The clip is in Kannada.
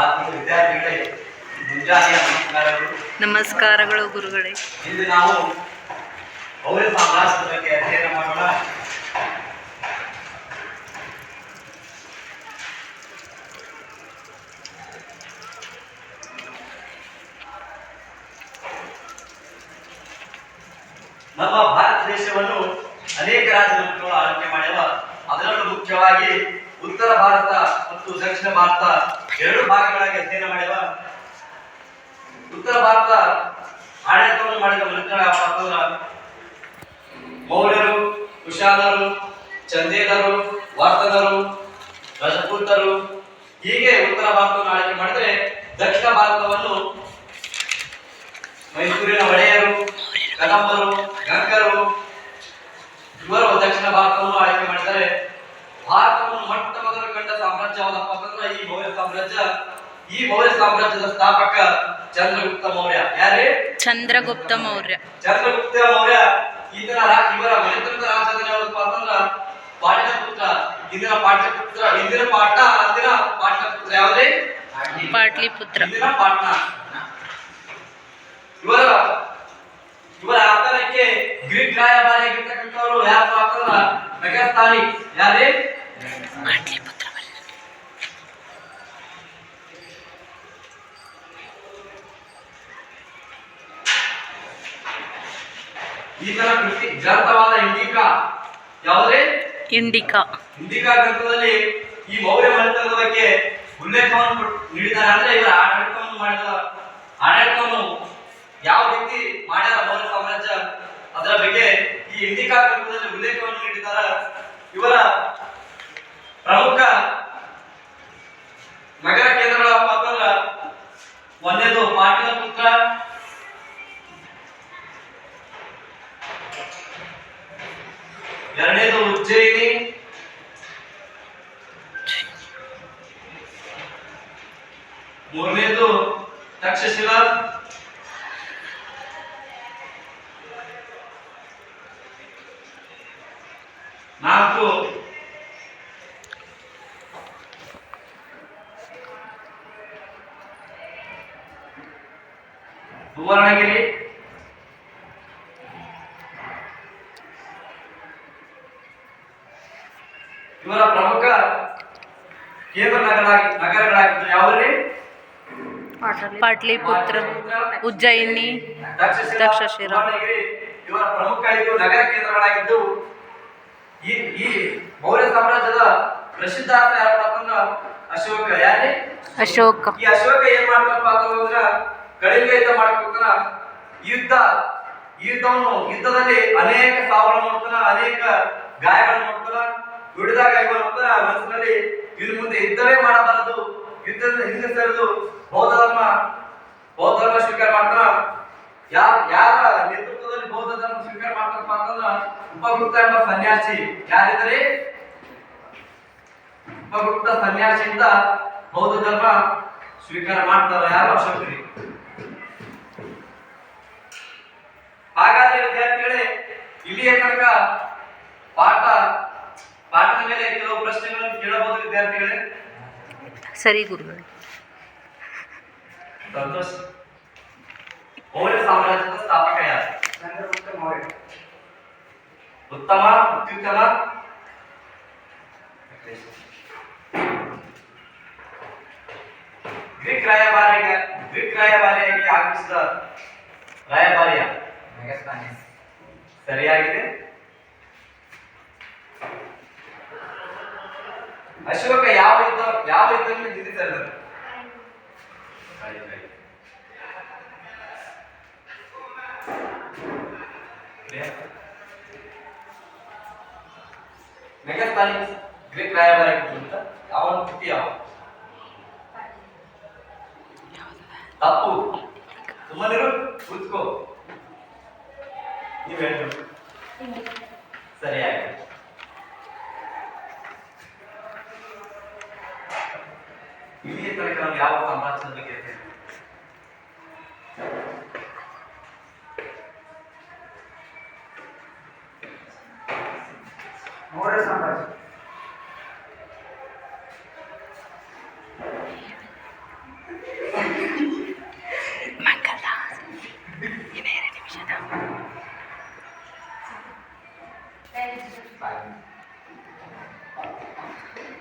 ಆತ್ಮೀಯ ವಿದ್ಯಾರ್ಥಿಗಳೇ ಮುಂಜಾನೆಯ ನಮಸ್ಕಾರಗಳು. ಗುರುಗಳೇ. ಇಂದು ನಾವು ಮೌರ್ಯ ಸಾಮ್ರಾಜ್ಯದ ಬಗ್ಗೆ ಅಧ್ಯಯನ ಮಾಡೋಣ. ನಮ್ಮ ಭಾರತ ದೇಶವನ್ನು ಅನೇಕ ರಾಜ್ಯಗಳು ಆಳ್ವಿಕೆ ಮಾಡಿರುವ ಅದರಲ್ಲೂ ಮುಖ್ಯವಾಗಿ ಉತ್ತರ ಭಾರತ ಮತ್ತು ದಕ್ಷಿಣ ಭಾರತ ಎರಡು ಭಾಗಗಳಾಗಿ ಅಧ್ಯಯನ ಮಾಡಿದ ಉತ್ತರ ಭಾರತ ಆಡಳಿತವನ್ನು ಮಾಡಿದ ಪಾತ್ರ ಮೌರ್ಯರು, ಕುಶಾಲರು, ಚಂದೇಲರು ವಾರ್ತದರು ರಜಪೂತರು ಹೀಗೆ ಉತ್ತರ ಭಾರತವನ್ನು ಆಳ್ವಿಕೆ ಮಾಡಿದ್ರೆ ದಕ್ಷಿಣ ಭಾರತವನ್ನು ಮೈಸೂರಿನ ಒಡೆಯರು, ಕದಂಬರು, ಗಂಗರು ಇವರು ದಕ್ಷಿಣ ಭಾರತವನ್ನು ಆಳ್ವಿಕೆ ಕಂಡ ಸಾಮ್ರಾಜ್ಯ ಯಾವ್ದಪ್ಪ ಅಂತಂದ್ರೆ ಈ ಮೌರ್ಯ ಸಾಮ್ರಾಜ್ಯ ಈ ಮೌರ್ಯ ಸಾಮ್ರಾಜ್ಯದ ಸ್ಥಾಪಕ ಚಂದ್ರಗುಪ್ತ ಮೌರ್ಯ. ಯಾರೇ? ಚಂದ್ರಗುಪ್ತ ಮೌರ್ಯ. ಚಂದ್ರಗುಪ್ತ ಮೌರ್ಯ. ಈತನ ರಾ- ಇವರ ಮನೆತನದ ರಾಜಧಾನಿ ಯಾವ್ದಪ್ಪ ಅಂತಂದ್ರ ಪಾಟಲಿಪುತ್ರ ಇಂದಿನ ಪಾಟಲಿಪುತ್ರ ಇಂದಿನ ಪಾಟ್ನ ಅಂದಿನ ಪಾಟಲಿಪುತ್ರ ಯಾವ್ದೇ ಪಾಟ್ಲಿಪುತ್ರ. ಇಂದಿನ ಪಾಟ್ನ. ಇವರ ಇವರ ಆಸ್ಥಾನಕ್ಕೆ ಗ್ರೀಕ್ ರಾಯಭಾರಿಯಾಗಿರ್ತಕ್ಕಂಥವ್ರು ಯಾರು ಅಂತಂದ್ರ ಮೆಗಸ್ತಾನಿ. ಯಾರೇ ಪಾಟ್ಲಿಪುತ್ರ. ಈತನ ಕೃಷಿ ಗ್ರಂಥವಾದ ಇಂಡಿಕಾ. ಯಾವುದೇ? ಇಂಡಿಕಾ. ಇಂಡಿಕಾ ಗ್ರಂಥದಲ್ಲಿ ಈ ಮೌರ್ಯ ಮನೆತನದ ಬಗ್ಗೆ ಉಲ್ಲೇಖವನ್ನು ನೀಡಿದ್ದಾರೆ. ಅಂದ್ರೆ ಇವರ ಆಡಳಿತವನ್ನು ಮಾಡಿದ ಆಡಳಿತವನ್ನು ಯಾವ ರೀತಿ ಮಾಡ್ಯಾರ ಮೌರ್ಯ ಸಾಮ್ರಾಜ್ಯ ಅದರ ಬಗ್ಗೆ ಈ ಇಂಡಿಕಾ ಗ್ರಂಥದಲ್ಲಿ ಉಲ್ಲೇಖವನ್ನು ನೀಡಿದ್ದಾರೆ. ಇವರ ಎರಡನೇದು ಉಜ್ಜಯಿನಿ. ಮೂರನೇದು ತಕ್ಷಶಿಲಾ. ನಾಲ್ಕು ಸುವರ್ಣಗಿರಿ ಇವರ ಪ್ರಮುಖ ಕೇಂದ್ರ ನಗರಾಗಿ ನಗರಗಳಾಗಿದ್ದು ಯಾವುದ್ರಿ ಪಾಟ್ಲಿಪುತ್ರ ಉಜ್ಜಯಿನಿ ದಕ್ಷಶಿರ ಇವರ ಪ್ರಮುಖ ಇದು ನಗರ ಕೇಂದ್ರಗಳಾಗಿದ್ದು ಈ ಈ ಮೌರ್ಯ ಸಾಮ್ರಾಜ್ಯದ ಪ್ರಸಿದ್ಧ ಅಂತ ಯಾರಪ್ಪ ಅಶೋಕ. ಯಾರಿ ಅಶೋಕ. ಈ ಅಶೋಕ ಏನ್ ಮಾಡ್ಬೇಕಪ್ಪ ಅಂತಂದ್ರ ಕಳಿಂಗ ಯುದ್ಧ ಈ ಯುದ್ಧ ಯುದ್ಧವನ್ನು ಯುದ್ಧದಲ್ಲಿ ಅನೇಕ ಸಾವುಗಳನ್ನು ನೋಡ್ತಾನ ಅನೇಕ ಗಾಯಗಳನ್ನು ನೋಡ್ತಾನ ದುಡಿದಾಗ ಇವನು ನೋಡ್ತಾನ ಮನಸ್ಸಿನಲ್ಲಿ ಇನ್ನು ಮುಂದೆ ಯುದ್ಧವೇ ಮಾಡಬಾರದು. ಯುದ್ಧದ ಹಿಂದೆ ಸರಿದು ಬೌದ್ಧ ಧರ್ಮ ಬೌದ್ಧ ಧರ್ಮ ಸ್ವೀಕಾರ ಮಾಡ್ತಾರ. ಯಾರ ಯಾರ ನೇತೃತ್ವದಲ್ಲಿ ಬೌದ್ಧ ಧರ್ಮ ಸ್ವೀಕಾರ ಮಾಡ್ತಾರಪ್ಪ ಅಂತಂದ್ರ ಉಪಗುಪ್ತ ಎಂಬ ಸನ್ಯಾಸಿ ಯಾರಿದ್ದಾರೆ ಉಪಗುಪ್ತ ಸನ್ಯಾಸಿಯಿಂದ ಬೌದ್ಧ ಧರ್ಮ ಸ್ವೀಕಾರ ಮಾಡ್ತಾರ ಯಾರು? ಅಶೋಕರಿ. ಹಾಗಾದ್ರೆ ವಿದ್ಯಾರ್ಥಿಗಳೇ, ಇಲ್ಲಿಯ ತನಕ ಪಾಠ ಮೇಲೆ ಕೆಲವು ಪ್ರಶ್ನೆಗಳನ್ನು ಕೇಳಬಹುದು ವಿದ್ಯಾರ್ಥಿಗಳೇ ಸರಿ ಗುರುಗಳೇ ಸಂತೋಷ್ ಮೌರ್ಯ ಸಾಮ್ರಾಜ್ಯದ ಸ್ಥಾಪಕ ಯಾರು ಉತ್ತಮ ಅತ್ಯುತ್ತಮ ಗ್ರೀಕ್ ರಾಯಭಾರಿಗೆ ಗ್ರೀಕ್ ರಾಯಭಾರಿಯಾಗಿ ಆಗಮಿಸಿದ ರಾಯಭಾರಿಯ ಸರಿಯಾಗಿದೆ ಅಶೋಕ ಯಾವ ಯುದ್ಧ ಯಾವ ಯುದ್ಧವನ್ನು ನಿಲ್ಲಿಸಿದರು ಮೆಗಸ್ತಾನಿ ಗ್ರೀಕ್ ರಾಯಭಾರಿಯಾಗಿದ್ದಂತ ಅವನ ಕೃತಿ ಯಾವ ತಪ್ಪು ಸುಮ್ಮನಿರು ಕೂತ್ಕೋ ನೀವ್ ಹೇಳ್ಬೇಕು ಸರಿಯಾಗಿ ಇಲ್ಲಿಯ ತನಕ ನಾವು ಯಾವ ಸಾಮ್ರಾಜ್ಯದ ಬಗ್ಗೆ ಅಧ್ಯಯನ ಮಾಡಿದ್ವಿ? ಮೌರ್ಯ ಸಾಮ್ರಾಜ್ಯ